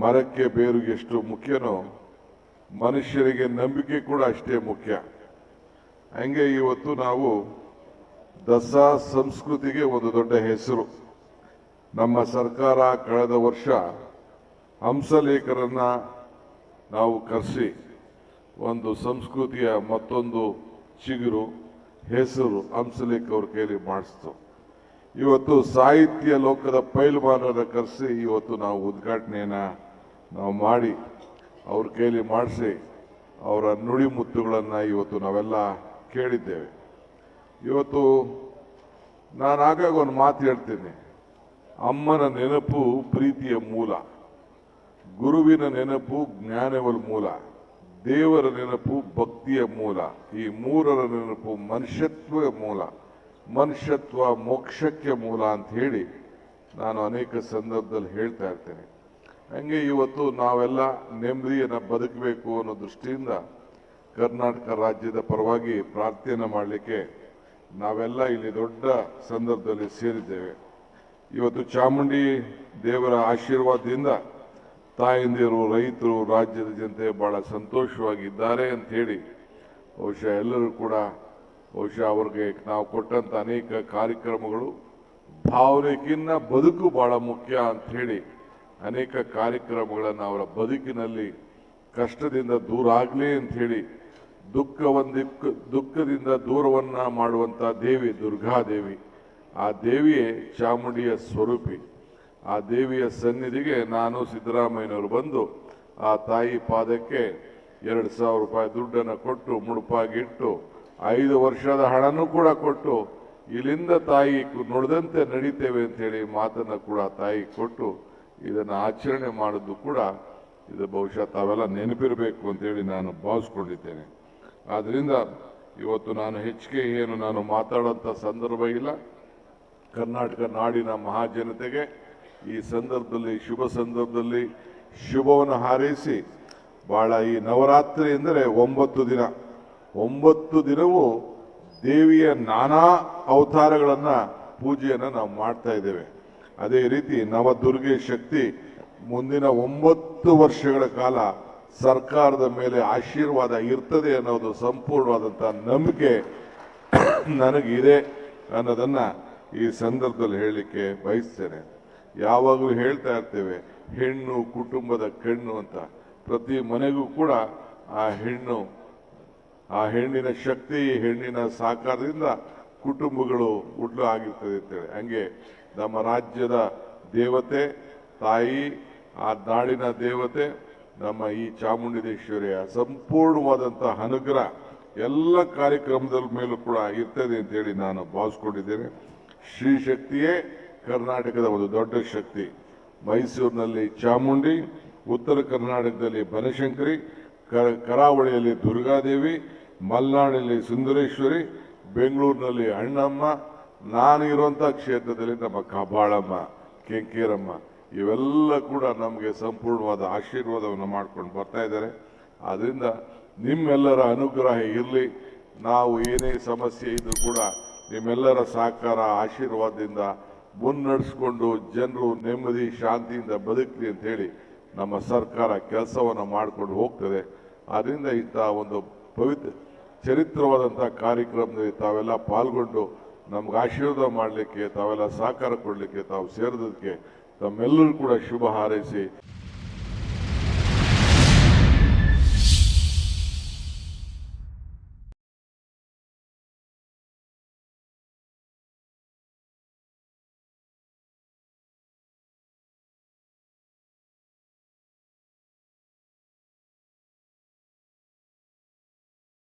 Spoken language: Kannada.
ಮರಕ್ಕೆ ಬೇರು ಎಷ್ಟು ಮುಖ್ಯನೋ ಮನುಷ್ಯರಿಗೆ ನಂಬಿಕೆ ಕೂಡ ಅಷ್ಟೇ ಮುಖ್ಯ. ಹಂಗೆ ಇವತ್ತು ನಾವು ದಸರಾ ಸಂಸ್ಕೃತಿಗೆ ಒಂದು ದೊಡ್ಡ ಹೆಸರು. ನಮ್ಮ ಸರ್ಕಾರ ಕಳೆದ ವರ್ಷ ಹಂಸಲೇಖರನ್ನ ನಾವು ಕರೆಸಿ ಒಂದು ಸಂಸ್ಕೃತಿಯ ಮತ್ತೊಂದು ಚಿಗುರು, ಹೆಸರು ಹಂಸಲೇಖ ಅವ್ರ ಕೈಲಿ ಮಾಡಿಸ್ತು. ಇವತ್ತು ಸಾಹಿತ್ಯ ಲೋಕದ ಪೈಲ್ವಾನರ ಕರೆಸಿ ಇವತ್ತು ನಾವು ಉದ್ಘಾಟನೆಯನ್ನ ನಾವು ಮಾಡಿ ಅವ್ರ ಕೈಲಿ ಮಾಡಿಸಿ ಅವರ ನುಡಿಮುತ್ತುಗಳನ್ನು ಇವತ್ತು ನಾವೆಲ್ಲ ಕೇಳಿದ್ದೇವೆ. ಇವತ್ತು ನಾನು ಆಗಾಗ ಒಂದು ಮಾತು ಹೇಳ್ತೀನಿ. ಅಮ್ಮನ ನೆನಪು ಪ್ರೀತಿಯ ಮೂಲ, ಗುರುವಿನ ನೆನಪು ಜ್ಞಾನವಲ್ ಮೂಲ, ದೇವರ ನೆನಪು ಭಕ್ತಿಯ ಮೂಲ, ಈ ಮೂರರ ನೆನಪು ಮನುಷ್ಯತ್ವ ಮೂಲ, ಮನುಷ್ಯತ್ವ ಮೋಕ್ಷಕ್ಕೆ ಮೂಲ ಅಂತ ಹೇಳಿ ನಾನು ಅನೇಕ ಸಂದರ್ಭದಲ್ಲಿ ಹೇಳ್ತಾ ಇರ್ತೇನೆ. ಹಂಗೆ ಇವತ್ತು ನಾವೆಲ್ಲ ನೆಮ್ಮದಿಯನ್ನು ಬದುಕಬೇಕು ಅನ್ನೋ ದೃಷ್ಟಿಯಿಂದ ಕರ್ನಾಟಕ ರಾಜ್ಯದ ಪರವಾಗಿ ಪ್ರಾರ್ಥನೆ ಮಾಡಲಿಕ್ಕೆ ನಾವೆಲ್ಲ ಇಲ್ಲಿ ದೊಡ್ಡ ಸಂದರ್ಭದಲ್ಲಿ ಸೇರಿದ್ದೇವೆ. ಇವತ್ತು ಚಾಮುಂಡಿ ದೇವರ ಆಶೀರ್ವಾದದಿಂದ ತಾಯಂದಿರು, ರೈತರು, ರಾಜ್ಯದ ಜನತೆ ಬಹಳ ಸಂತೋಷವಾಗಿದ್ದಾರೆ ಅಂತ ಹೇಳಿ ಬಹುಶಃ ಎಲ್ಲರೂ ಕೂಡ ಬಹುಶಃ ಅವ್ರಿಗೆ ನಾವು ಕೊಟ್ಟಂತ ಅನೇಕ ಕಾರ್ಯಕ್ರಮಗಳು ಭಾವನೆಗಿನ್ನ ಬದುಕು ಬಹಳ ಮುಖ್ಯ ಅಂತ ಹೇಳಿ ಅನೇಕ ಕಾರ್ಯಕ್ರಮಗಳನ್ನು ಅವರ ಬದುಕಿನಲ್ಲಿ ಕಷ್ಟದಿಂದ ದೂರ ಆಗಲಿ ಅಂತ ಹೇಳಿ ದುಃಖವೊಂದಿಕ್ಕ ದುಃಖದಿಂದ ದೂರವನ್ನ ಮಾಡುವಂಥ ದೇವಿ ದುರ್ಗಾದೇವಿ ಆ ದೇವಿಯೇ ಚಾಮುಂಡಿಯ ಸ್ವರೂಪಿ. ಆ ದೇವಿಯ ಸನ್ನಿಧಿಗೆ ನಾನು ಸಿದ್ದರಾಮಯ್ಯನವರು ಬಂದು ಆ ತಾಯಿ ಪಾದಕ್ಕೆ ಎರಡು ಸಾವಿರ ರೂಪಾಯಿ ದುಡ್ಡನ್ನು ಕೊಟ್ಟು ಮುಡುಪಾಗಿಟ್ಟು ಐದು ವರ್ಷದ ಹಣನೂ ಕೂಡ ಕೊಟ್ಟು ಇಲ್ಲಿಂದ ತಾಯಿ ನುಡಿದಂತೆ ನಡೀತೇವೆ ಅಂತ ಹೇಳಿ ಮಾತನ್ನ ಕೂಡ ತಾಯಿ ಕೊಟ್ಟು ಇದನ್ನು ಆಚರಣೆ ಮಾಡೋದು ಕೂಡ ಇದು ಬಹುಶಃ ತಾವೆಲ್ಲ ನೆನಪಿರಬೇಕು ಅಂತೇಳಿ ನಾನು ಭಾವಿಸ್ಕೊಂಡಿದ್ದೇನೆ. ಆದ್ರಿಂದ ಇವತ್ತು ನಾನು ಹೆಚ್ಚಿಗೆ ಏನು ನಾನು ಮಾತಾಡೋಂಥ ಸಂದರ್ಭ ಇಲ್ಲ. ಕರ್ನಾಟಕ ನಾಡಿನ ಮಹಾಜನತೆಗೆ ಈ ಸಂದರ್ಭದಲ್ಲಿ, ಶುಭ ಸಂದರ್ಭದಲ್ಲಿ ಶುಭವನ್ನು ಹಾರೈಸಿ, ಬಹಳ ಈ ನವರಾತ್ರಿ ಎಂದರೆ ಒಂಬತ್ತು ದಿನ. ಒಂಬತ್ತು ದಿನವೂ ದೇವಿಯ ನಾನಾ ಅವತಾರಗಳನ್ನ ಪೂಜೆಯನ್ನು ನಾವು ಮಾಡ್ತಾ ಇದ್ದೇವೆ. ಅದೇ ರೀತಿ ನವದುರ್ಗೆ ಶಕ್ತಿ ಮುಂದಿನ ಒಂಬತ್ತು ವರ್ಷಗಳ ಕಾಲ ಸರ್ಕಾರದ ಮೇಲೆ ಆಶೀರ್ವಾದ ಇರ್ತದೆ ಅನ್ನೋದು ಸಂಪೂರ್ಣವಾದಂಥ ನಂಬಿಕೆ ನನಗಿದೆ ಅನ್ನೋದನ್ನ ಈ ಸಂದರ್ಭದಲ್ಲಿ ಹೇಳಲಿಕ್ಕೆ ಬಯಸ್ತೇನೆ. ಯಾವಾಗಲೂ ಹೇಳ್ತಾ ಇರ್ತೇವೆ, ಹೆಣ್ಣು ಕುಟುಂಬದ ಕಣ್ಣು ಅಂತ. ಪ್ರತಿ ಮನೆಗೂ ಕೂಡ ಆ ಹೆಣ್ಣು, ಆ ಹೆಣ್ಣಿನ ಶಕ್ತಿ, ಹೆಣ್ಣಿನ ಸಾಕಾರದಿಂದ ಕುಟುಂಬಗಳು ಉಡ್ಲು ಆಗಿರ್ತದೆ ಅಂತೇಳಿ. ಹಂಗೆ ನಮ್ಮ ರಾಜ್ಯದ ದೇವತೆ, ತಾಯಿ, ಆ ನಾಡಿನ ದೇವತೆ, ನಮ್ಮ ಈ ಚಾಮುಂಡೇಶ್ವರಿಯ ಸಂಪೂರ್ಣವಾದಂತಹ ಅನುಗ್ರಹ ಎಲ್ಲ ಕಾರ್ಯಕ್ರಮದ ಮೇಲೂ ಕೂಡ ಇರ್ತದೆ ಅಂತೇಳಿ ನಾನು ಭಾವಿಸ್ಕೊಂಡಿದ್ದೇನೆ. ಶ್ರೀ ಶಕ್ತಿಯೇ ಕರ್ನಾಟಕದ ಒಂದು ದೊಡ್ಡ ಶಕ್ತಿ. ಮೈಸೂರಿನಲ್ಲಿ ಚಾಮುಂಡಿ, ಉತ್ತರ ಕರ್ನಾಟಕದಲ್ಲಿ ಬನಶಂಕರಿ ಕರಾವಳಿಯಲ್ಲಿ ದುರ್ಗಾದೇವಿ, ಮಲೆನಾಡಿನಲ್ಲಿ ಸುಂದರೇಶ್ವರಿ, ಬೆಂಗಳೂರಿನಲ್ಲಿ ಅಣ್ಣಮ್ಮ ನಾನು ಇರುವಂತ ಕ್ಷೇತ್ರದಲ್ಲಿ ನಮ್ಮ ಕಬಾಳಮ್ಮ, ಕೆಂಕೇರಮ್ಮ, ಇವೆಲ್ಲ ಕೂಡ ನಮಗೆ ಸಂಪೂರ್ಣವಾದ ಆಶೀರ್ವಾದವನ್ನು ಮಾಡ್ಕೊಂಡು ಬರ್ತಾ ಇದ್ದಾರೆ. ಆದ್ದರಿಂದ ನಿಮ್ಮೆಲ್ಲರ ಅನುಗ್ರಹ ಇರಲಿ. ನಾವು ಏನೇ ಸಮಸ್ಯೆ ಇದ್ದರೂ ಕೂಡ ನಿಮ್ಮೆಲ್ಲರ ಸಹಕಾರ, ಆಶೀರ್ವಾದದಿಂದ ಮುನ್ನಡೆಸ್ಕೊಂಡು ಜನರು ನೆಮ್ಮದಿ, ಶಾಂತಿಯಿಂದ ಬದುಕಲಿ ಅಂತ ಹೇಳಿ ನಮ್ಮ ಸರ್ಕಾರ ಕೆಲಸವನ್ನು ಮಾಡಿಕೊಂಡು ಹೋಗ್ತದೆ. ಆದ್ದರಿಂದ ಇಂಥ ಒಂದು ಪವಿತ್ರ ಚರಿತ್ರವಾದಂಥ ಕಾರ್ಯಕ್ರಮದಲ್ಲಿ ತಾವೆಲ್ಲ ಪಾಲ್ಗೊಂಡು ನಮ್ಗೆ ಆಶೀರ್ವಾದ ಮಾಡಲಿಕ್ಕೆ ತಾವೆಲ್ಲ ಸಹಕಾರ ಕೊಡಲಿಕ್ಕೆ ತಾವು ಸೇರಿದಕ್ಕೆ ತಮ್ಮೆಲ್ಲರೂ ಕೂಡ ಶುಭ ಹಾರೈಸಿ.